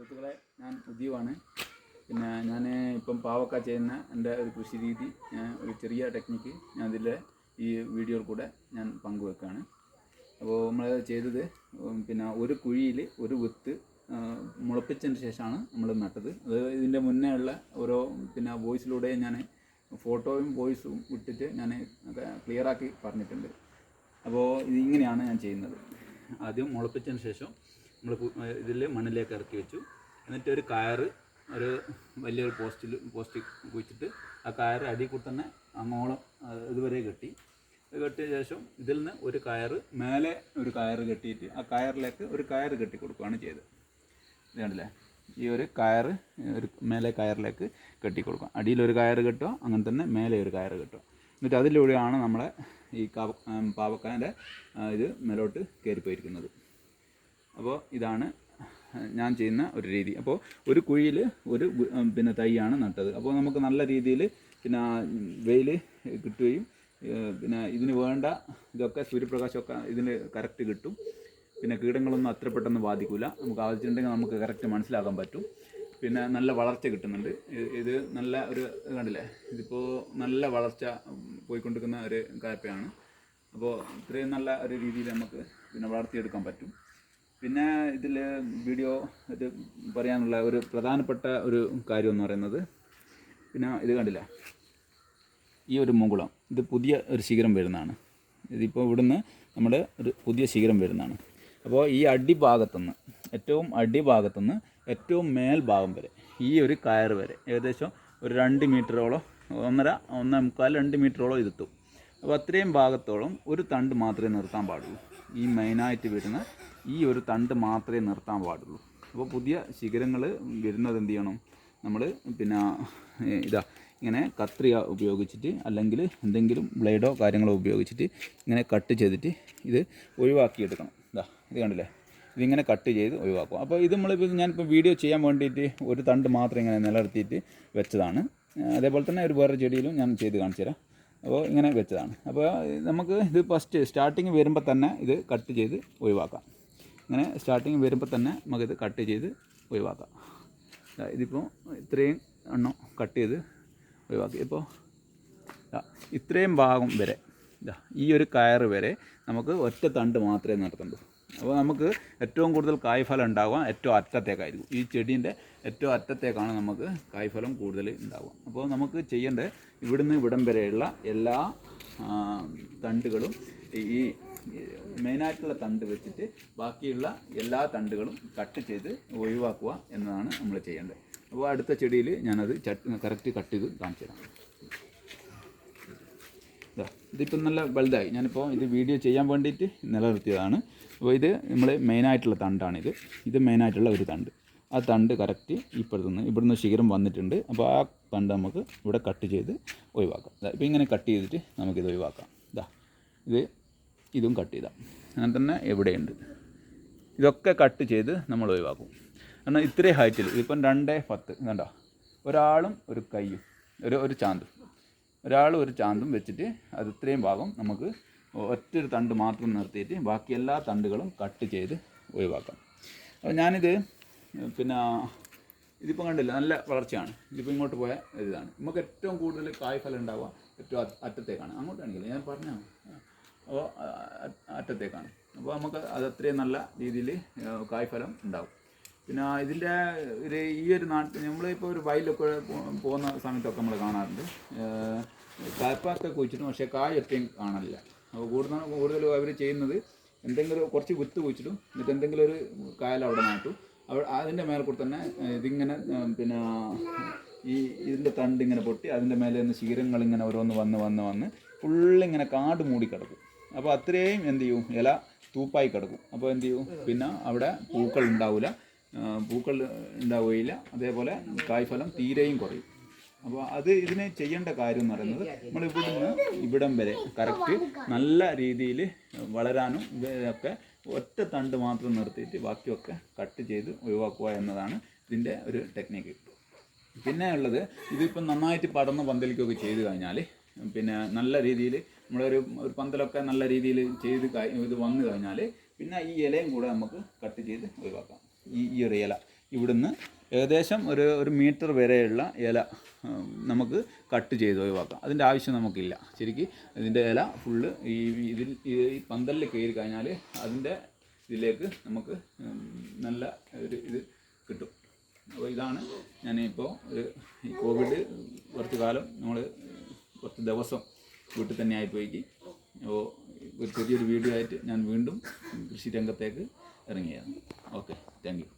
സുഹൃത്തുക്കളെ ഞാൻ ഉദ്യോഗമാണ് പിന്നെ ഞാൻ ഇപ്പം പാവക്ക ചെയ്യുന്ന എന്റെ ഒരു കൃഷി രീതി ഒരു ചെറിയ ടെക്നിക്ക് ഞാൻ ഇതിലെ ഈ വീഡിയോയിൽ കൂടെ ഞാൻ പങ്കുവെക്കുകയാണ് അപ്പോൾ നമ്മൾ ചെയ്തത് പിന്നെ ഒരു കുഴിയിൽ ഒരു വിത്ത് മുളപ്പിച്ചതിന് ശേഷമാണ് നമ്മൾ നട്ടത്. അത് ഇതിന്റെ മുന്നേ ഉള്ള ഓരോ പിന്നെ വോയിസിലൂടെ ഞാൻ ഫോട്ടോയും വോയിസും വിട്ടിട്ട് ഞാൻ ക്ലിയറാക്കി പറഞ്ഞിട്ടുണ്ട്. അപ്പോൾ ഇത് ഇങ്ങനെയാണ് ഞാൻ ചെയ്യുന്നത്. ആദ്യം മുളപ്പിച്ചതിന് ശേഷം നമ്മൾ ഇതിൽ മണ്ണിലേക്ക് ഇറക്കി വെച്ചു. എന്നിട്ട് ഒരു കയറ് ഒരു വലിയൊരു പോസ്റ്റിൽ പോസ്റ്റ് കുഴിച്ചിട്ട് ആ കയറ് അടിയിൽ കൂടി തന്നെ അങ്ങോളം ഇതുവരെ കെട്ടി. കെട്ടിയ ശേഷം ഇതിൽ നിന്ന് ഒരു കയറ് മേലെ ഒരു കയറ് കെട്ടിയിട്ട് ആ കയറിലേക്ക് ഒരു കയറ് കെട്ടി കൊടുക്കുകയാണ് ചെയ്തത്. ഇതാണല്ലേ ഈ ഒരു കയറ് ഒരു മേലെ കയറിലേക്ക് കെട്ടി കൊടുക്കുക. അടിയിൽ ഒരു കയറ് കെട്ടുക അങ്ങനെ തന്നെ മേലെ ഒരു കയറ് കെട്ടുക. എന്നിട്ട് അതിലൂടെയാണ് നമ്മളെ ഈ കാവ പാവക്കാന്റെ ഇത് മേലോട്ട് കയറിപ്പോയിരിക്കുന്നത്. അപ്പോൾ ഇതാണ് ഞാൻ ചെയ്യുന്ന ഒരു രീതി. അപ്പോൾ ഒരു കുഴിയിൽ ഒരു പിന്നെ തൈയാണ് നട്ടത്. അപ്പോൾ നമുക്ക് നല്ല രീതിയിൽ പിന്നെ വെയിൽ കിട്ടുകയും പിന്നെ ഇതിന് വേണ്ട ഇതൊക്കെ സൂര്യപ്രകാശമൊക്കെ ഇതിന് കറക്റ്റ് കിട്ടും. പിന്നെ കീടങ്ങളൊന്നും അത്ര പെട്ടെന്ന് ബാധിക്കില്ല നമുക്ക് ആവശ്യമുണ്ടെങ്കിൽ നമുക്ക് കറക്റ്റ് മനസ്സിലാക്കാൻ പറ്റും. പിന്നെ നല്ല വളർച്ച കിട്ടുന്നുണ്ട്. ഇത് നല്ല ഒരു കണ്ടില്ലേ? ഇതിപ്പോൾ നല്ല വളർച്ച പോയിക്കൊണ്ടിരിക്കുന്ന ഒരു കാപ്പയാണ്. അപ്പോൾ ഇത്രയും നല്ല ഒരു രീതിയിൽ നമുക്ക് പിന്നെ വളർത്തിയെടുക്കാൻ പറ്റും. പിന്നെ ഇതിൽ വീഡിയോ ഇത് പറയാനുള്ള ഒരു പ്രധാനപ്പെട്ട ഒരു കാര്യം എന്ന് പറയുന്നത് പിന്നെ ഇത് കണ്ടില്ല? ഈ ഒരു മുകുളം. ഇത് പുതിയ ഒരു ശിഖരം വരുന്നതാണ്. ഇതിപ്പോൾ ഇവിടുന്ന് നമ്മുടെ ഒരു പുതിയ ശിഖരം വരുന്നതാണ്. അപ്പോൾ ഈ അടിഭാഗത്തുനിന്ന് ഏറ്റവും അടിഭാഗത്തുനിന്ന് ഏറ്റവും മേൽഭാഗം വരെ ഈ ഒരു കയർ വരെ ഏകദേശം ഒരു രണ്ട് മീറ്ററോളം ഒന്നര ഒന്നേ മുക്കാൽ രണ്ട് മീറ്ററോളം ഇതെത്തും. അപ്പോൾ അത്രയും ഭാഗത്തോളം ഒരു തണ്ട് മാത്രമേ നിർത്താൻ പാടുള്ളൂ. ഈ മെയിനായിട്ട് വരുന്ന ഈ ഒരു തണ്ട് മാത്രമേ നിർത്താൻ പാടുള്ളൂ. അപ്പോൾ പുതിയ ശിഖരങ്ങൾ വരുന്നത് എന്ത് ചെയ്യണം? നമ്മൾ പിന്നെ ഇതാ ഇങ്ങനെ കത്രിക ഉപയോഗിച്ചിട്ട് അല്ലെങ്കിൽ എന്തെങ്കിലും ബ്ലേഡോ കാര്യങ്ങളോ ഉപയോഗിച്ചിട്ട് ഇങ്ങനെ കട്ട് ചെയ്തിട്ട് ഇത് ഒഴിവാക്കിയെടുക്കണം. ഇതാ ഇത് കണ്ടില്ലേ? ഇതിങ്ങനെ കട്ട് ചെയ്ത് ഒഴിവാക്കും. അപ്പോൾ ഇത് നമ്മളിപ്പോൾ ഞാനിപ്പോൾ വീഡിയോ ചെയ്യാൻ വേണ്ടിയിട്ട് ഒരു തണ്ട് മാത്രം ഇങ്ങനെ നിലനിർത്തിയിട്ട് വെച്ചതാണ്. അതേപോലെ തന്നെ ഒരു വേറെ ചെടിയിലും ഞാൻ ചെയ്ത് കാണിച്ചു തരാം. അപ്പോൾ ഇങ്ങനെ വെച്ചതാണ്. അപ്പോൾ നമുക്ക് ഇത് ഫസ്റ്റ് സ്റ്റാർട്ടിങ് വരുമ്പോൾ തന്നെ ഇത് കട്ട് ചെയ്ത് ഒഴിവാക്കാം. ഇങ്ങനെ സ്റ്റാർട്ടിങ് വരുമ്പോൾ തന്നെ നമുക്കിത് കട്ട് ചെയ്ത് ഒഴിവാക്കാം. ഇതിപ്പോൾ ഇത്രയും എണ്ണം കട്ട് ചെയ്ത് ഒഴിവാക്കി. ഇപ്പോൾ ഇത്രയും ഭാഗം വരെ ഈ ഒരു കയർ വരെ നമുക്ക് ഒറ്റ തണ്ട് മാത്രമേ നടത്തുള്ളൂ അപ്പോൾ നമുക്ക് ഏറ്റവും കൂടുതൽ കായ്ഫലം ഉണ്ടാവുക ഏറ്റവും അറ്റത്തേക്കായിരിക്കും. ഈ ചെടീന്റെ ഏറ്റവും അറ്റത്തേക്കാണ് നമുക്ക് കായ്ഫലം കൂടുതൽ ഉണ്ടാവുക. അപ്പോൾ നമുക്ക് ചെയ്യേണ്ടത് ഇവിടുന്ന് ഇവിടം വരെയുള്ള എല്ലാ തണ്ടുകളും ഈ മെയിനായിട്ടുള്ള തണ്ട് വെച്ചിട്ട് ബാക്കിയുള്ള എല്ലാ തണ്ടുകളും കട്ട് ചെയ്ത് ഒഴിവാക്കുക എന്നതാണ് നമ്മൾ ചെയ്യേണ്ടത്. അപ്പോൾ അടുത്ത ചെടിയിൽ ഞാനത് കറക്റ്റ് കട്ട് ചെയ്ത് കാണിച്ചു തരാം. ഇതാ ഇതിപ്പം നല്ല വലുതായി. ഞാനിപ്പോൾ ഇത് വീഡിയോ ചെയ്യാൻ വേണ്ടിയിട്ട് നിലനിർത്തിയതാണ്. അപ്പോൾ ഇത് നമ്മൾ മെയിനായിട്ടുള്ള തണ്ടാണിത്. ഇത് മെയിനായിട്ടുള്ള ഒരു തണ്ട്. ആ തണ്ട് കറക്റ്റ് ഇപ്പുറത്തുനിന്ന് ഇവിടുന്ന് ശിഖരം വന്നിട്ടുണ്ട്. അപ്പോൾ ആ തണ്ട് നമുക്ക് ഇവിടെ കട്ട് ചെയ്ത് ഒഴിവാക്കാം. ഇപ്പോൾ ഇങ്ങനെ കട്ട് ചെയ്തിട്ട് നമുക്കിത് ഒഴിവാക്കാം. ഇതാ ഇത് ഇതും കട്ട് ചെയ്താൽ അങ്ങനെ തന്നെ എവിടെയുണ്ട്? ഇതൊക്കെ കട്ട് ചെയ്ത് നമ്മൾ ഒഴിവാക്കും. കാരണം ഇത്രയും ഹൈറ്റിൽ ഇതിപ്പം രണ്ടേ പത്ത് കണ്ടോ? ഒരാളും ഒരു കൈയും ഒരു ഒരു ചാന്തും. ഒരാൾ ഒരു ചാന്തും വെച്ചിട്ട് അത് ഇത്രയും ഭാഗം നമുക്ക് ഒറ്റൊരു തണ്ട് മാത്രം നിർത്തിയിട്ട് ബാക്കി എല്ലാ തണ്ടുകളും കട്ട് ചെയ്ത് ഒഴിവാക്കാം. അപ്പോൾ ഞാനിത് പിന്നെ ഇതിപ്പോൾ കണ്ടില്ല നല്ല വളർച്ചയാണ്. ഇതിപ്പോൾ ഇങ്ങോട്ട് പോയ ഇതാണ് നമുക്ക് ഏറ്റവും കൂടുതൽ കായ്ഫലം ഉണ്ടാവുക ഏറ്റവും അറ്റ- അറ്റത്തേക്കാണ് അങ്ങോട്ടാണെങ്കിൽ ഞാൻ അപ്പോൾ അറ്റത്തേക്കാണ്. അപ്പോൾ നമുക്ക് അത് അത്രയും നല്ല രീതിയിൽ കായ്ഫലം ഉണ്ടാവും. പിന്നെ ഇതിന്റെ ഒരു ഈ ഒരു നാട്ടിൽ നമ്മളിപ്പോൾ ഒരു വയലൊക്കെ പോകുന്ന സമയത്തൊക്കെ നമ്മൾ കാണാറുണ്ട്. കായ്പാക്ക കുഴിച്ചിട്ടും പക്ഷേ കായ് ഒറ്റയും കാണാനില്ല അപ്പോൾ കൂടുതൽ കൂടുതലും അവർ ചെയ്യുന്നത് എന്തെങ്കിലും കുറച്ച് വിത്ത് കുഴിച്ചിട്ടും എന്നിട്ട് എന്തെങ്കിലും ഒരു കായൽ അവിടെ നാട്ടും. അവിടെ അതിന്റെ മേലെ കൂടെ തന്നെ ഇതിങ്ങനെ പിന്നെ ഈ ഇതിന്റെ തണ്ട് ഇങ്ങനെ പൊട്ടി അതിന്റെ മേലെ നിന്ന് ശീരങ്ങൾ ഇങ്ങനെ ഓരോന്ന് വന്ന് വന്ന് വന്ന് ഫുള്ളിങ്ങനെ കാട് മൂടി കിടക്കും അപ്പോൾ അത്രയും എന്ത് ചെയ്യും? ഇല തൂപ്പായി കിടക്കും. അപ്പോൾ എന്ത് ചെയ്യും? പിന്നെ അവിടെ പൂക്കൾ ഉണ്ടാവില്ല പൂക്കൾ ഉണ്ടാവുകയില്ല. അതേപോലെ കായ്ഫലം തീരെയും കുറയും. അപ്പോൾ അത് ഇതിനെ ചെയ്യേണ്ട കാര്യം എന്ന് പറയുന്നത് നമ്മൾ ഇവിടുന്ന് ഇവിടം വരെ കറക്റ്റ് നല്ല രീതിയിൽ വളരാനും ഇതൊക്കെ ഒറ്റ തണ്ട് മാത്രം നിർത്തിയിട്ട് ബാക്കിയൊക്കെ കട്ട് ചെയ്ത് ഒഴിവാക്കുക എന്നതാണ് ഇതിന്റെ ഒരു ടെക്നിക്ക് പിന്നെ ഉള്ളത് ഇതിപ്പം നന്നായിട്ട് പടർന്ന് പന്തലിക്കൊക്കെ ചെയ്ത് കഴിഞ്ഞാൽ പിന്നെ നല്ല രീതിയിൽ നമ്മളൊരു ഒരു പന്തലൊക്കെ നല്ല രീതിയിൽ ചെയ്ത് ഇത് വന്നു കഴിഞ്ഞാൽ പിന്നെ ഈ ഇലയും കൂടെ നമുക്ക് കട്ട് ചെയ്ത് ഒഴിവാക്കാം. ഈ ഈ ഒരു ഇല. ഇവിടുന്ന് ഏകദേശം ഒരു ഒരു മീറ്റർ വരെയുള്ള ഇല നമുക്ക് കട്ട് ചെയ്ത് ഒഴിവാക്കാം. അതിന്റെ ആവശ്യം നമുക്കില്ല. ശരിക്കും ഇതിന്റെ ഇല ഫുള്ള് ഈ ഇതിൽ ഈ പന്തലിൽ കയറി കഴിഞ്ഞാൽ അതിന്റെ ഇതിലേക്ക് നമുക്ക് നല്ല ഒരു ഇത് കിട്ടും. അപ്പോൾ ഇതാണ് ഞാനിപ്പോൾ ഒരു കോവിഡ് കുറച്ച് കാലം നമ്മൾ കുറച്ച് ദിവസം വീട്ടിൽ തന്നെ ആയിപ്പോയി അപ്പോൾ ഒരു ചെറിയൊരു വീഡിയോ ആയിട്ട് ഞാൻ വീണ്ടും കൃഷി രംഗത്തേക്ക് ഇറങ്ങിയതാണ്. Okay thank you.